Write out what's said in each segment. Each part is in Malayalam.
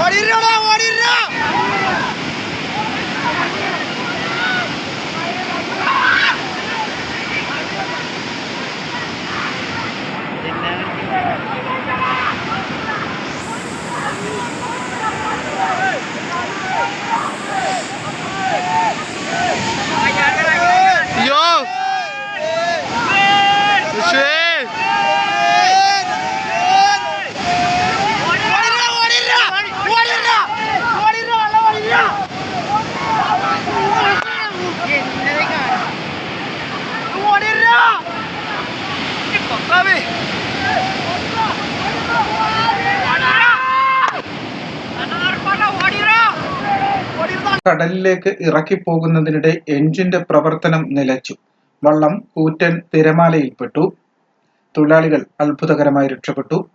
ഓടിടാ ഓടിടാ കടലിലേക്ക് ഇറക്കിപ്പോകുന്നതിനിടെ എഞ്ചിന്റെ പ്രവർത്തനം നിലച്ചു. വള്ളം കൂറ്റൻ തിരമാലയിൽപ്പെട്ടു. തൊഴിലാളികൾ അത്ഭുതകരമായി രക്ഷപ്പെട്ടു.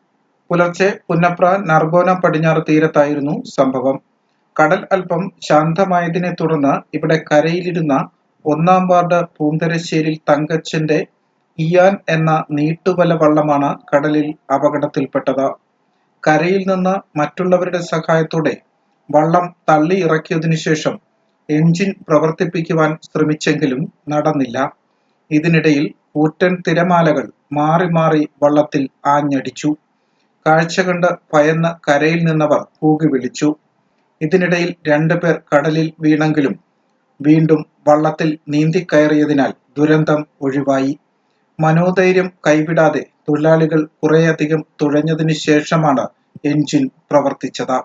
പുലർച്ചെ പുന്നപ്ര നർഗോന പടിഞ്ഞാറ് തീരത്തായിരുന്നു സംഭവം. കടൽ അല്പം ശാന്തമായതിനെ തുടർന്ന് ഇവിടെ കരയിലിരുന്ന ഒന്നാം വാർഡ് പൂന്തരശ്ശേരിൽ തങ്കച്ചന്റെ ഇയാൻ എന്ന നീട്ടുവല വള്ളമാണ് കടലിൽ അപകടത്തിൽപ്പെട്ടത്. കരയിൽ നിന്ന് മറ്റുള്ളവരുടെ സഹായത്തോടെ വള്ളം തള്ളി ഇറക്കിയതിനു ശേഷം എഞ്ചിൻ പ്രവർത്തിപ്പിക്കുവാൻ ശ്രമിച്ചെങ്കിലും നടന്നില്ല. ഇതിനിടയിൽ ഊറ്റൻ തിരമാലകൾ മാറി മാറി വള്ളത്തിൽ ആഞ്ഞടിച്ചു. കാഴ്ച കണ്ട് ഭയന്ന് കരയിൽ നിന്നവർ കൂകി വിളിച്ചു. ഇതിനിടയിൽ രണ്ടുപേർ കടലിൽ വീണെങ്കിലും വീണ്ടും വള്ളത്തിൽ നീന്തിക്കയറിയതിനാൽ ദുരന്തം ഒഴിവായി. മനോധൈര്യം കൈവിടാതെ തൊഴിലാളികൾ കുറേയധികം തുഴഞ്ഞതിനു ശേഷമാണ് എഞ്ചിൻ പ്രവർത്തിച്ചത്.